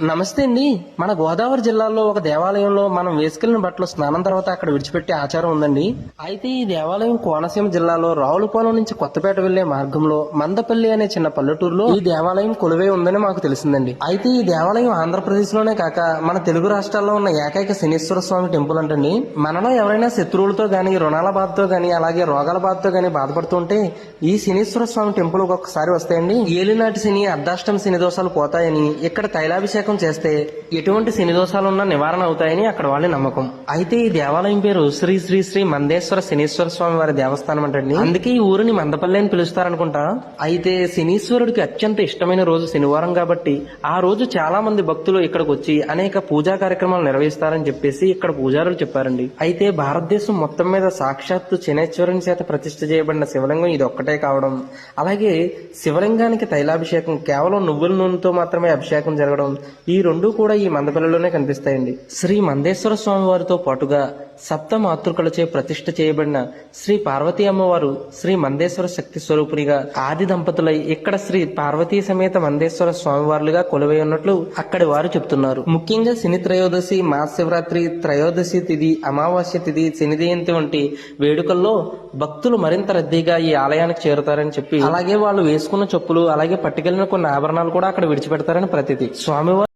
నమస్తే అండి. మన గోదావరి జిల్లాలో ఒక దేవాలయంలో మనం వేసుకెళ్ళిన బట్టలు స్నానం తర్వాత అక్కడ విడిచిపెట్టే ఆచారం ఉందండి. అయితే ఈ దేవాలయం కోనసీమ జిల్లాలో రావులపాలెం నుంచి కొత్తపేట వెళ్ళే మార్గంలో మందపల్లి అనే చిన్న పల్లెటూరులో ఈ దేవాలయం కొలువై ఉందని మాకు తెలిసిందండి. అయితే ఈ దేవాలయం ఆంధ్రప్రదేశ్లోనే కాక మన తెలుగు రాష్ట్రాల్లో ఉన్న ఏకైక శనీశ్వర స్వామి టెంపుల్ అంటండి. మనలో ఎవరైనా శత్రువులతో గాని రుణాల బాధతో గాని అలాగే రోగాల బాధతో గాని బాధపడుతుంటే ఈ శనీశ్వర స్వామి టెంపుల్ ఒక్కొక్కసారి వస్తాయండి. ఏలినాటి శని అర్ధాష్టం శని దోషాలు పోతాయని ఇక్కడ తైలాభిషేకం చేస్తే ఎటువంటి శని దోషాలున్నా నివారణ అవుతాయని అక్కడ వాళ్ళ నమ్మకం. అయితే ఈ దేవాలయం పేరు శ్రీ శ్రీ శ్రీ మందేశ్వర శనీశ్వర స్వామి వారి దేవస్థానం అంటండి. అందుకే ఈ ఊరిని మందపల్లి అని పిలుస్తారనుకుంటా. అయితే శనీశ్వరుడికి అత్యంత ఇష్టమైన రోజు శనివారం కాబట్టి ఆ రోజు చాలా మంది భక్తులు ఇక్కడికి వచ్చి అనేక పూజా కార్యక్రమాలు నిర్వహిస్తారని చెప్పేసి ఇక్కడ పూజారులు చెప్పారండి. అయితే భారతదేశం మొత్తం మీద సాక్షాత్తు శనేశ్వరుని చేత ప్రతిష్ఠ చేయబడిన శివలింగం ఇది ఒక్కటే కావడం. అలాగే శివలింగానికి తైలాభిషేకం కేవలం నువ్వుల నూనెతో మాత్రమే అభిషేకం జరగడం ఈ రెండు కూడా ఈ మందపల్లిలోనే కనిపిస్తాయండి. శ్రీ మందేశ్వర స్వామి వారితో పాటుగా సప్త మాతృకలచే ప్రతిష్ఠ చేయబడిన శ్రీ పార్వతీ అమ్మవారు శ్రీ మందేశ్వర శక్తి స్వరూపునిగా ఆది దంపతులై ఇక్కడ శ్రీ పార్వతీ సమేత మందేశ్వర స్వామివారులుగా కొలువై ఉన్నట్లు అక్కడి వారు చెప్తున్నారు. ముఖ్యంగా శని త్రయోదశి మహాశివరాత్రి త్రయోదశి తిథి అమావాస్య తిథి శని జయంతి వంటి వేడుకల్లో భక్తులు మరింత రద్దీగా ఈ ఆలయానికి చేరుతారని చెప్పి అలాగే వాళ్ళు వేసుకున్న చెప్పులు అలాగే పట్టుకెళ్ళిన కొన్ని ఆభరణాలు కూడా అక్కడ విడిచిపెడతారని ప్రతిది స్వామివారు